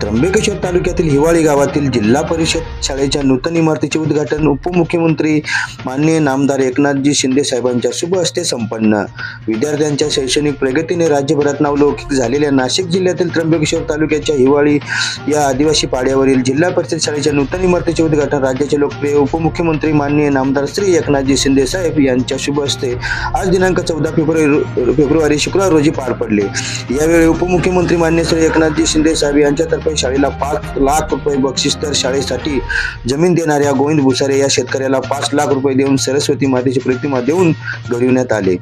त्र्यंबकेश्वर तालुक्यातील हिवाळी गावातील जिल्हा परिषद शाळेच्या नूतन इमारतीचे उद्घाटन उपमुख्यमंत्री माननीय नामदार एकनाथजी शिंदे साहेबांच्या शुभ हस्ते संपन्न. विद्यार्थ्यांच्या शैक्षणिक प्रगतीने राज्यभरात नावलौकिक झालेल्या नाशिक जिल्ह्यातील त्र्यंबकेश्वर तालुक्याच्या हिवाळी या आदिवासी पाड्यावरील जिल्हा परिषद शाळेच्या नूतन इमारतीचे उद्घाटन राज्याचे लोकप्रिय उपमुख्यमंत्री माननीय नामदार श्री एकनाथजी शिंदे साहेब यांच्या शुभ हस्ते आज दिनांक चौदा फेब्रुवारी फेब्रुवारी शुक्रवार रोजी पार पडले. यावेळी उपमुख्यमंत्री मान्य श्री एकनाथजी शिंदे साहेब यांच्यातर्फे शाळेला पाच लाख रुपये बक्षीस तर शाळेसाठी जमीन देणाऱ्या गोविंद भुसारे या शेतकऱ्याला पाच लाख रुपये देऊन सरस्वती मातेची प्रतिमा देऊन घडविण्यात आले.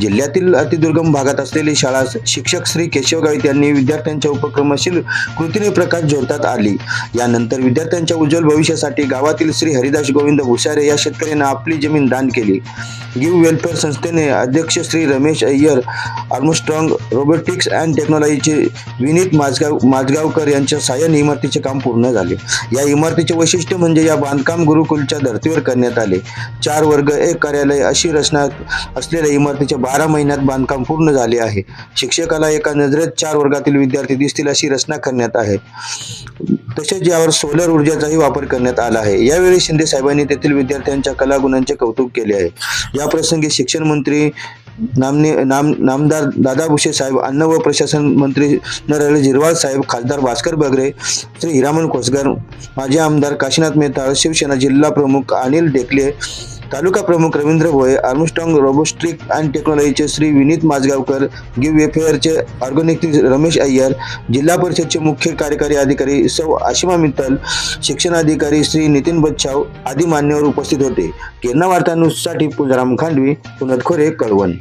जिल्ह्यातील अतिदुर्गम भागात असलेली शाळा शिक्षक श्री केशव गावित यांनी विद्यार्थ्यांच्या उपक्रमशील कृतीने प्रकाश जोडतात आली. यानंतर विद्यार्थ्यांच्या उज्ज्वल भविष्यासाठी गावातील श्री हरिदास गोविंद भुसारे या शेतकऱ्यांना आपली जमीन दान केली. गिव्ह वेलफेअर संस्थेने अध्यक्ष Shri Ramesh Iyer Armstrong robotics and टेक्नॉलॉजीचे Vineet Mazgaon Mazgaonkar यांच्या सहाय्याने इमारतीचे काम पूर्ण झाले. या इमारतीचे वैशिष्ट्य म्हणजे या बांधकाम गुरुकुलच्या धर्तीवर करण्यात आले. चार वर्ग एक कार्यालय अशी रचना असलेल्या इमारतीचे बारा महिन्यात बांधकाम पूर्ण झाले आहे. शिक्षकाला एका नजरेत चार वर्गातील विद्यार्थी दिसतील अशी रचना करण्यात आहे. तसेच यावर सोलर ऊर्जेचाही वापर करण्यात आला आहे. यावेळी शिंदे साहेबांनी तेथील विद्यार्थ्यांच्या कलागुणांचे कौतुक केले आहे. या प्रसंगी शिक्षण मंत्री नामने नाम नामदार दादा भुसे साहेब अन्न व प्रशासन मंत्री नरहरी झिरवाळ साहेब खासदार भास्कर बगरे श्री हिरामन कोसगर माजी आमदार काशीनाथ मेहता शिवसेना जिल्हा प्रमुख अनिल डेकले तालुका प्रमुख Ravindra Bhoye Armstrong robotics and टेक्नॉलॉजीचे Shri Vineet Mazgaonkar give वेफेअरचे ऑर्गॅनिक रमेश अय्यर जिल्हा परिषदचे मुख्य कार्यकारी अधिकारी सौ आशिमा मित्तल शिक्षणाधिकारी श्री नितीन बच्छाव आदी मान्यवर उपस्थित होते. किरणा वार्तानुसाठी पुजाराम खांडवी पुनतखोरे कळवण.